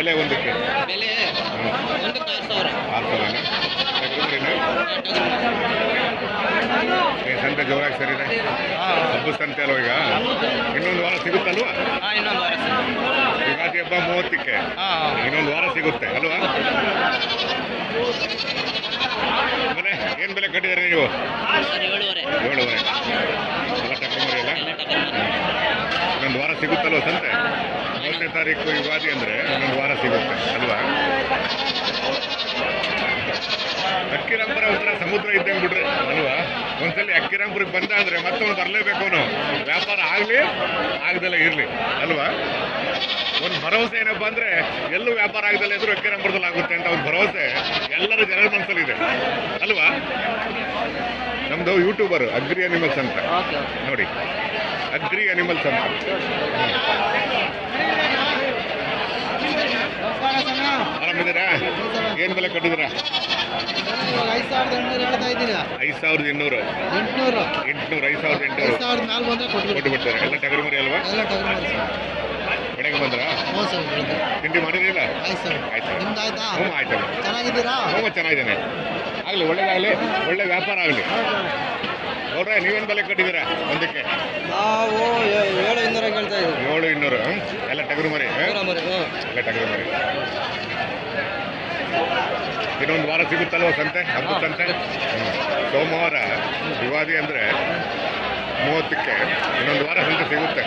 ಬೆಲೆ ಒಂದಕ್ಕೆ? ಬೆಲೆ ಹ್ಮ್. ಒಂದಕ್ಕೆ ಆರು ಸಾವಿರ ಆರು ಸಾವಿರನ ಟಗರುಮರಿನ ಏ, ಸಂತೆ ಜೋರಾಗಿ ಸರಿದೆ. ಹಬ್ಬದ ಸಂತೆ ಅಲ್ವ ಈಗ? ಇನ್ನೊಂದು ವಾರ ಸಿಗುತ್ತಲ್ವಾ? ಹಾಂ ಇನ್ನೊಂದು ವಾರ ಯುಗಾದಿ ಹಬ್ಬ ಮೂವತ್ತಕ್ಕೆ. ಇನ್ನೊಂದು ವಾರ ಸಿಗುತ್ತೆ ಅಲ್ವಾ? ಆಮೇಲೆ ಏನು ಬೆಲೆ ಕಟ್ಟಿದ್ದಾರೆ ನೀವು? ಸರ್ ಏಳುವರೆ. ಏಳುವರೆ. ಎಲ್ಲ ಟಗರುಮರಿ ಅಲ್ಲ ಇನ್ನೊಂದು ವಾರ ಸಿಗುತ್ತಲ್ವ ಸಂತೆ? ಮೂವತ್ತನೇ ತಾರೀಕು ಯುಗಾದಿ ಅಂದರೆ ಒಂದೊಂದು ವಾರ ಸಿಗುತ್ತೆ ಅಲ್ವಾ? ಅಕ್ಕಿರಾಂಪುರ ಒಂಥರ ಸಮುದ್ರ ಇದ್ದಂಗೆ ಬಿಡ್ರಿ ಅಲ್ವಾ? ಒಂದ್ಸಲಿ ಅಕ್ಕಿರಾಂಪುರಕ್ಕೆ ಬಂದ ಅಂದರೆ ಮತ್ತೊಂದು ಬರಲೇಬೇಕು ಅವನು. ವ್ಯಾಪಾರ ಆಗಲಿ ಆಗದಲ್ಲ ಇರಲಿ ಅಲ್ವಾ? ಒಂದು ಭರವಸೆ ಏನಪ್ಪ ಅಂದರೆ ಎಲ್ಲೂ ವ್ಯಾಪಾರ ಆಗದಲ್ಲ ಇದ್ರೂ ಅಕ್ಕಿರಾಂಪುರದಲ್ಲಿ ಆಗುತ್ತೆ ಅಂತ ಒಂದು ಭರವಸೆ ಎಲ್ಲರ ಜನರ ಮನಸ್ಸಲ್ಲಿದೆ ಅಲ್ವಾ? ನಮ್ಮದು ಯೂಟ್ಯೂಬರ್ ಅಗ್ರಿ ಅನಿಮಲ್ಸ್ ಅಂತ. ನೋಡಿ ಅಗ್ರಿ ಅನಿಮಲ್ಸ್ ಅಂತ ಆರಾಮಿದ್ದೀರಾ ಏನು ಬೆಲೆ ಕಟ್ಟಿದ್ರ ಐದು ಸಾವಿರದ ಇನ್ನೂರು ಎಂಟುನೂರು. ಐದು ಸಾವಿರದ ಎಂಟುನೂರು. ಕೊಟ್ಟು ಬಿಡ್ತಾರೆ. ಎಲ್ಲ ಟಗರು ಮರಿ ಅಲ್ವಾ? ಬೆಳಗ್ಗೆ ಬಂದ್ರಾ? ತಿಂಡಿ ಮಾಡಿರಲಿಲ್ಲ? ಆಯ್ತು ಹ್ಞೂ ಆಯ್ತು ಹ್ಞೂ ಚೆನ್ನಾಗಿದ್ದೇನೆ. ಆಗಲಿ ಒಳ್ಳೇದಾಗಲಿ ಒಳ್ಳೆ ವ್ಯಾಪಾರ ಆಗಲಿ. ನೋಡ್ರೆ ನೀವೇನು ಬೆಲೆ ಕಟ್ಟಿದ್ದೀರಾ ಒಂದಕ್ಕೆ? ನಾವು ಏಳು ಇನ್ನೂರ ಕೇಳ್ತಾ ಇದ್ದೀವಿ. ಏಳು ಇನ್ನೂರು? ಎಲ್ಲ ಟಗರು ಮರಿ ಎಲ್ಲ ಟಗರು ಮರಿ. ಇನ್ನೊಂದು ವಾರ ಸಿಗುತ್ತಲ್ವ ಸಂತೆ? ಹಬ್ಬದ ಸಂತೆ? ಸೋಮವಾರ ಯುಗಾದಿ ಅಂದರೆ ಮೂವತ್ತಕ್ಕೆ ಇನ್ನೊಂದು ವಾರ ಸಂತೆ ಸಿಗುತ್ತೆ.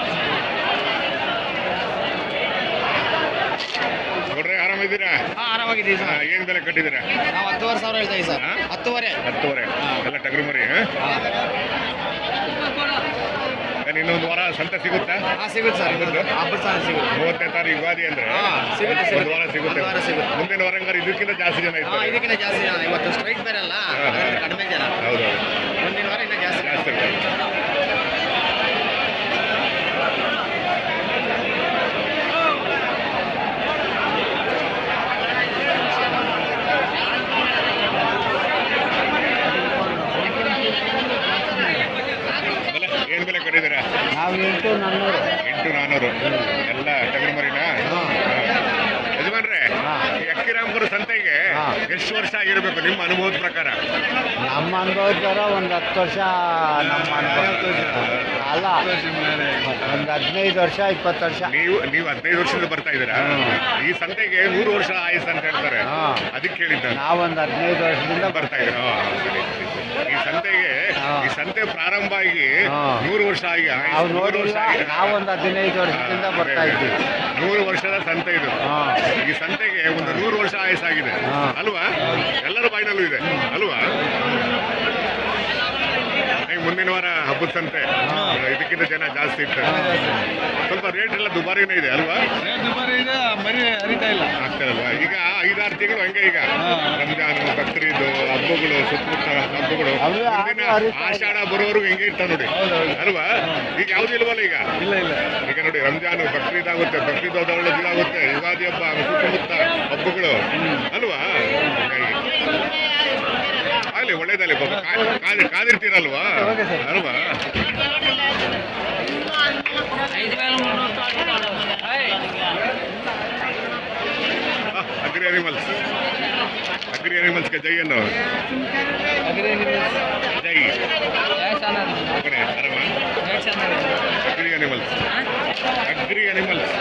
ನೋಡ್ರಿ ಆರಾಮಿದ್ದೀರಾ? ಆರಾಮಾಗಿದ್ದೀವಿ ಸರ್. ಏನು ಬೆಲೆ ಕಟ್ಟಿದ್ದೀರಾ? ನಾವು ಹತ್ತುವರೆ ಸಾವಿರ ಹೇಳ್ತಾ ಸರ್? ಹತ್ತುವರೆ. ಹತ್ತುವರೆ. ಎಲ್ಲ ಟಗರು ಮರಿ ಹಾ? ಏನ್ ಇನ್ನೊಂದು ವಾರ ಸಂತೆ ಸಿಗುತ್ತಾ? ಹಾಂ ಸಿಗುತ್ತೆ ಸರ್ ಇವತ್ತು ಹಬ್ಬದ ಸಾಲ ಸಿಗುತ್ತೆ. ಮೂವತ್ತನೇ ತಾರೀಕು ಯುಗಾದಿ ಅಂದ್ರೆ ಹಾ, ಸಿಗುತ್ತೆ, ಒಂದು. ವಾರ ಸಿಗುತ್ತೆ. ಒಂದು ವಾರ ಸಿಗುತ್ತೆ. ಮುಂದಿನ ವಾರ ಹಂಗಾರೆ ಇದಕ್ಕಿಂತ ಜಾಸ್ತಿ ಜನ ಹಾಂ ಇರ್ತಾರೆ. ಇದಕ್ಕಿಂತ ಜಾಸ್ತಿ ಜನ. ಇವತ್ತು ಸ್ಟ್ರೈಕ್ ಬೇರೆ ಅಲ್ಲ ಅದರಿಂದ ಕಡಿಮೆ ಜನ. ಹೌದು ಮುಂದಿನ ವಾರ ಇನ್ನೂ ಜಾಸ್ತಿ ಜಾಸ್ತಿ ಇರ್ತಾರೆ. ಬೆಲೆ ಏನ್ ಬೆಲೆ ಕಟ್ಟಿದ್ದೀರಾ? ನಾವು ಎಂಟು ನಾನ್ನೂರು ಎಂಟು ನಾನ್ನೂರು ಎಲ್ಲ ಟಗರು ಮರಿನಾ ಯಜಮಾನ್ರೆ ಈ ಸಂತೆಗೆ ಎಷ್ಟು ವರ್ಷ ಆಗಿರ್ಬೇಕು ನಿಮ್ಮ ಅನುಭವದ ಪ್ರಕಾರ? ನಮ್ಮ ಅನುಭವದವರ ಒಂದು ಹತ್ತು ವರ್ಷ ನಮ್ಮ ಅನುಭವ ಅಲ್ಲ ಒಂದು ಹದಿನೈದು ವರ್ಷ ಇಪ್ಪತ್ತು ವರ್ಷ. ನೀವು ನೀವು ಹದಿನೈದು ವರ್ಷದಿಂದ ಬರ್ತಾ ಇದ್ದೀರಾ? ಈ ಸಂತೆಗೆ ನೂರು ವರ್ಷ ಆಯಸ್ ಅಂತ ಹೇಳ್ತಾರೆ. ಅದಕ್ಕೆ ಕೇಳಿದ್ದ ನಾವೊಂದು ಹದಿನೈದು ವರ್ಷದಿಂದ ಬರ್ತಾ ಇದ್ದೀರಾ. ಈ ಸಂತೆಗೆ ಈ ಸಂತೆ ಪ್ರಾರಂಭ ಆಗಿ ನೂರು ವರ್ಷ ಆಗಿ ವರ್ಷ ನಾವು ನಾವೊಂದು ಹದಿನೈದು ವರ್ಷದಿಂದ ಬರ್ತಾ. ಇದ್ದೀವಿ. ನೂರು ವರ್ಷದ ಸಂತೆ ಇದು. ಈ ಸಂತೆಗೆ ಒಂದು ನೂರು ವರ್ಷ ಆಯಸ್ಸಾಗಿದೆ. ಅಲ್ವಾ? ಎಲ್ಲರ ಬಾಯಿನಲ್ಲೂ ಇದೆ. ಅಲ್ವಾ? ಈಗ ಮುಂದಿನ ವಾರ ಹಬ್ಬದ ಸಂತೆ. ಇದಕ್ಕಿಂತ ಜನ ಜಾಸ್ತಿ ಇರ್ತಾರೆ. ಸ್ವಲ್ಪ ರೇಟ್ ಎಲ್ಲ ದುಬಾರಿನೇ ಇದೆ ಅಲ್ವಾ? ಮರಿ ಹರಿತಾ ಇಲ್ಲ. ಆಗ್ತಾರಲ್ವಾ ಈಗ ಐದಾರು ತಿಂಗಳು ಹಂಗೆ ಈಗ. ರಂಜಾನ್ ಬಕ್ರೀದು ಹಬ್ಬಗಳು ಸುತ್ತಮುತ್ತ ಹಬ್ಬಗಳು ಆಷಾಢ ಬರೋವರೆಗೂ ಹೆಂಗೆ ಇರ್ತಾವ ನೋಡಿ. ಅಲ್ವಾ? ಈಗ ಯಾವ್ದು ಇಲ್ವಲ್ಲ ಈಗ? ಇಲ್ಲ ಇಲ್ಲ. ಈಗ ನೋಡಿ ರಂಜಾನ್ ಬಕ್ರೀದ್ ಆಗುತ್ತೆ ಬಕ್ರೀದ್ ಇದಾಗುತ್ತೆ ಯುಗಾದಿ ಹಬ್ಬ ಸುತ್ತಮುತ್ತ ಹಬ್ಬಗಳು. ಅಲ್ವಾ? ಆಗ್ಲಿ ಒಳ್ಳೇದಲ್ಲಿ ಕಾ- ಕಾದಿ ಕಾದಿರ್ತೀರಲ್ವಾ. ಅಲ್ವಾ? ಅಗ್ರಿ ಅನಿಮಲ್ಸ್ ಅಗ್ರಿ ಅನಿಮಲ್ಸ್ಗೆ ಜೈ ಅನ್ನೋ ಜೈ. Agri animals agri animals